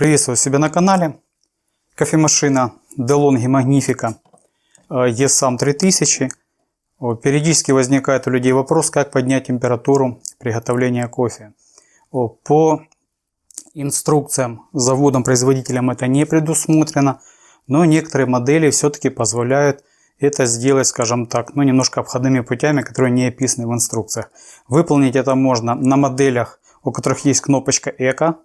Приветствую себя на канале. Кофемашина DeLonghi Magnifica ESAM 3000. О, Периодически возникает у людей вопрос, как поднять температуру приготовления кофе. По инструкциям заводам, производителям это не предусмотрено, но некоторые модели все-таки позволяют это сделать, скажем так, ну, немножко обходными путями, которые не описаны в инструкциях. Выполнить это можно на моделях, у которых есть кнопочка «Эко»,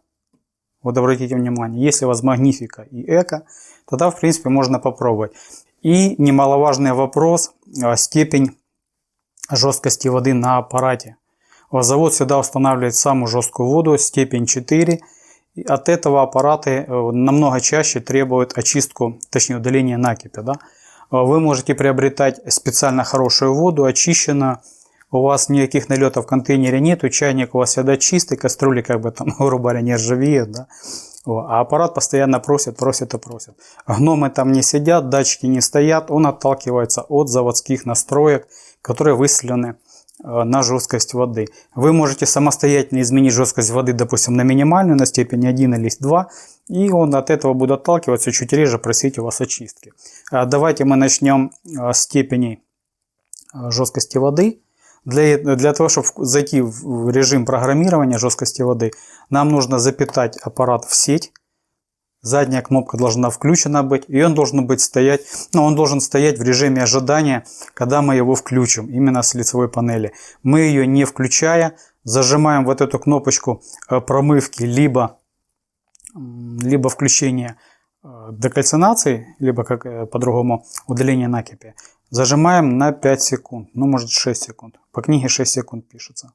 вот обратите внимание, если у вас магнифика и эко, тогда в принципе можно попробовать. И немаловажный вопрос, а, степень жесткости воды на аппарате. Завод всегда устанавливает самую жесткую воду, степень 4. И от этого аппараты э, намного чаще требуют очистку, точнее удаления накипи. Да? Вы можете приобретать специально хорошую воду, очищенную, у вас никаких налетов в контейнере нету, чайник у вас всегда чистый, кастрюли как бы там, грубо говоря, не ржавеют, да? А аппарат постоянно просит, просит и просит. Гномы там не сидят, датчики не стоят, он отталкивается от заводских настроек, которые выставлены э, на жесткость воды. Вы можете самостоятельно изменить жесткость воды, допустим, на минимальную, на степень 1 или 2, и он от этого будет отталкиваться, чуть реже просить у вас очистки. А давайте мы начнем э, с степени э, жесткости воды. Для, для того, чтобы зайти в режим программирования жесткости воды, нам нужно запитать аппарат в сеть. Задняя кнопка должна включена быть, и он должен быть стоять, ну, он должен стоять в режиме ожидания, когда мы его включим, именно с лицевой панели. Мы ее не включая, зажимаем вот эту кнопочку э, промывки, либо, либо включения декальцинации, либо как э, по-другому удаление накипи. Зажимаем на 5 секунд, ну может 6 секунд. По книге 6 секунд пишется.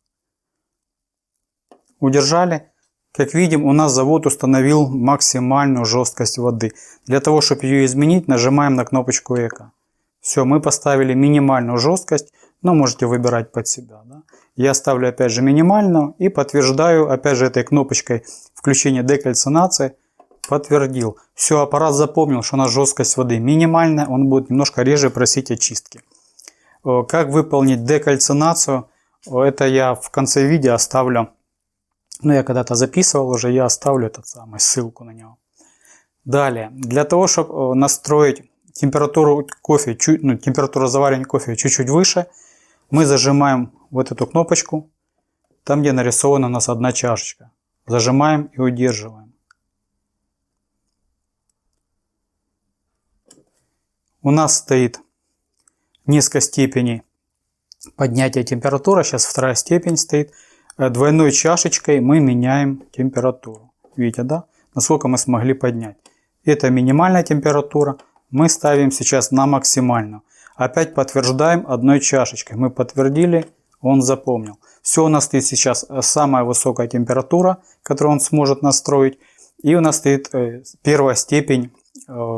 Удержали. Как видим, у нас завод установил максимальную жесткость воды. Для того, чтобы ее изменить, нажимаем на кнопочку «Эко». Все, мы поставили минимальную жесткость, но можете выбирать под себя. Да? Я ставлю опять же минимальную и подтверждаю опять же этой кнопочкой включения декальцинации подтвердил. Все, аппарат запомнил, что у нас жесткость воды минимальная, он будет немножко реже просить очистки. Как выполнить декальцинацию, это я в конце видео оставлю. Ну, я когда-то записывал уже, я оставлю этот самый, ссылку на него. Далее, для того, чтобы настроить температуру кофе, чуть, ну, температуру заваривания кофе чуть-чуть выше, мы зажимаем вот эту кнопочку, там где нарисована у нас одна чашечка. Зажимаем и удерживаем. У нас стоит несколько степеней поднятия температуры. Сейчас вторая степень стоит. Э, двойной чашечкой мы меняем температуру. Видите, да? Насколько мы смогли поднять. Это минимальная температура. Мы ставим сейчас на максимальную. Опять подтверждаем одной чашечкой. Мы подтвердили, он запомнил. Все у нас стоит сейчас э, самая высокая температура, которую он сможет настроить. И у нас стоит э, первая степень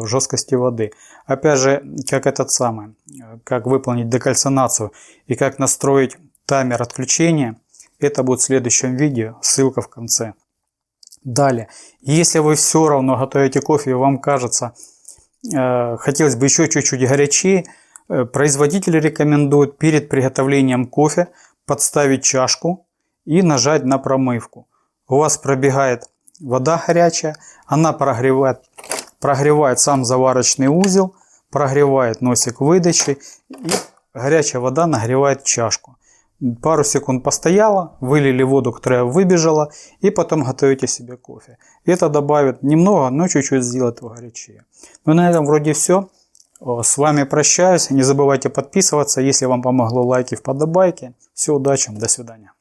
жесткости воды. Опять же, как этот самый, как выполнить декальцинацию и как настроить таймер отключения, это будет в следующем видео, ссылка в конце. Далее, если вы все равно готовите кофе и вам кажется, э, хотелось бы еще чуть-чуть горячее, э, производители рекомендуют перед приготовлением кофе подставить чашку и нажать на промывку. У вас пробегает вода горячая, она прогревает прогревает сам заварочный узел, прогревает носик выдачи и горячая вода нагревает чашку. Пару секунд постояла, вылили воду, которая выбежала, и потом готовите себе кофе. Это добавит немного, но чуть-чуть сделает его горячее. Ну на этом вроде все. С вами прощаюсь. Не забывайте подписываться. Если вам помогло, лайки в подобайке. Все, удачи, до свидания.